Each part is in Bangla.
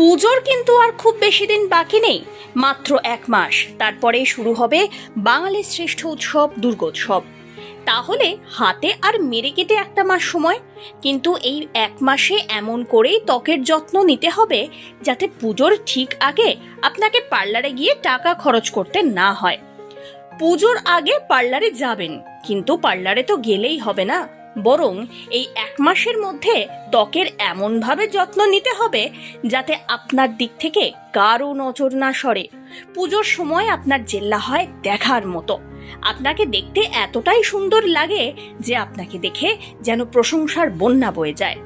পুজোর কিন্তু আর খুব বেশি দিন বাকি নেই, মাত্র এক মাস। তারপরে শুরু হবে বাঙালির শ্রেষ্ঠ উৎসব, দুর্গোৎসব। তাহলে হাতে আর মেরে কেটে একটা মাস সময়, কিন্তু এই এক মাসে এমন করেই ত্বকের যত্ন নিতে হবে যাতে পুজোর ঠিক আগে আপনাকে পার্লারে গিয়ে টাকা খরচ করতে না হয়। পুজোর আগে পার্লারে যাবেন, কিন্তু পার্লারে তো গেলেই হবে না। বরং এই এক মাসের মধ্যে ত্বকের এমনভাবে যত্ন নিতে হবে যাতে আপনার দিক থেকে কারও নজর না সরে। পুজোর সময় আপনার জেল্লা হয় দেখার মতো। আপনাকে দেখতে এতটাই সুন্দর লাগে যে আপনাকে দেখে যেন প্রশংসার বন্যা বয়ে যায়।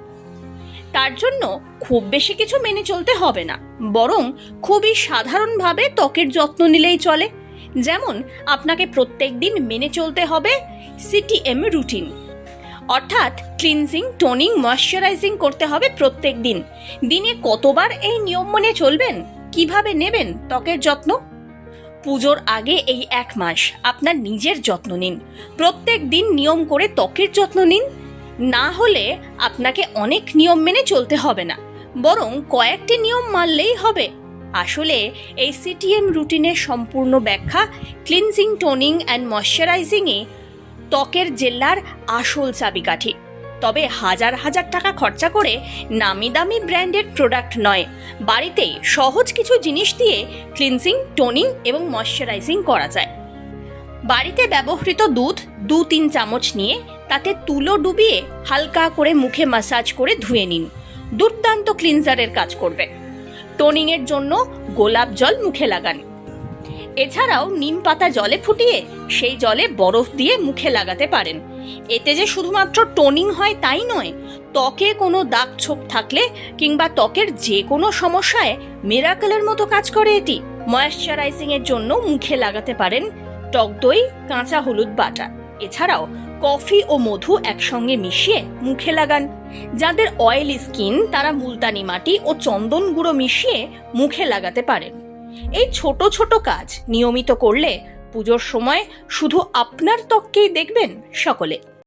তার জন্য খুব বেশি কিছু মেনে চলতে হবে না। বরং খুবই সাধারণভাবে ত্বকের যত্ন নিলেই চলে। যেমন, আপনাকে প্রত্যেক দিন মেনে চলতে হবে সিটিএম রুটিন। অর্থাৎ ক্লিনজিং টোনিং ময়শ্চারাইজিং করতে হবে প্রত্যেক দিন। দিনে কতবার এই নিয়ম মেনে চলবেন? কীভাবে নেবেন? ত্বকের যত্ন? পুজোর আগে এই এক মাস আপনার নিজের যত্ন নিন। প্রত্যেক দিন নিয়ম করে ত্বকের যত্ন নিন। না হলে আপনাকে অনেক নিয়ম মেনে চলতে হবে না। বরং কয়েকটি নিয়ম মানলেই হবে। আসলে এই সিটিএম রুটিনের সম্পূর্ণ ব্যাখ্যা ক্লিনজিং টোনিং অ্যান্ড ময়শ্চারাইজিংয়ে ত্বকের জেল্লার আসল চাবিকাঠি। তবে হাজার হাজার টাকা খরচা করে নামি দামি ব্র্যান্ডের প্রোডাক্ট নয়, বাড়িতেই সহজ কিছু জিনিস দিয়ে ক্লিনজিং, টোনিং এবং ময়শ্চারাইজিং করা যায়। বাড়িতে ব্যবহৃত দুধ দু তিন চামচ নিয়ে তাতে তুলো ডুবিয়ে হালকা করে মুখে মাসাজ করে ধুয়ে নিন। দুর্দান্ত ক্লিনজারের কাজ করবে। টোনিংয়ের জন্য গোলাপ জল মুখে লাগান। এছাড়াও নিম পাতা জলে ফুটিয়ে সেই জলে বরফ দিয়ে মুখে লাগাতে পারেন। এতে যে শুধুমাত্র টোনিং হয় তাই নয়, ত্বকে কোনো দাগ ছোপ থাকলে কিংবা ত্বকের যে কোনো সমস্যায় মিরাকেলের মতো কাজ করে এটি। ময়শ্চারাইজিং এর জন্য মুখে লাগাতে পারেন টক দই, কাঁচা হলুদ বাটা। এছাড়াও কফি ও মধু একসঙ্গে মিশিয়ে মুখে লাগান। যাদের অয়েলি স্কিন তারা মুলতানি মাটি ও চন্দন গুঁড়ো মিশিয়ে মুখে লাগাতে পারেন। এই ছোট ছোট কাজ নিয়মিত করলে পুজোর সময় শুধু আপনার ত্বককেই দেখবেন সকলে।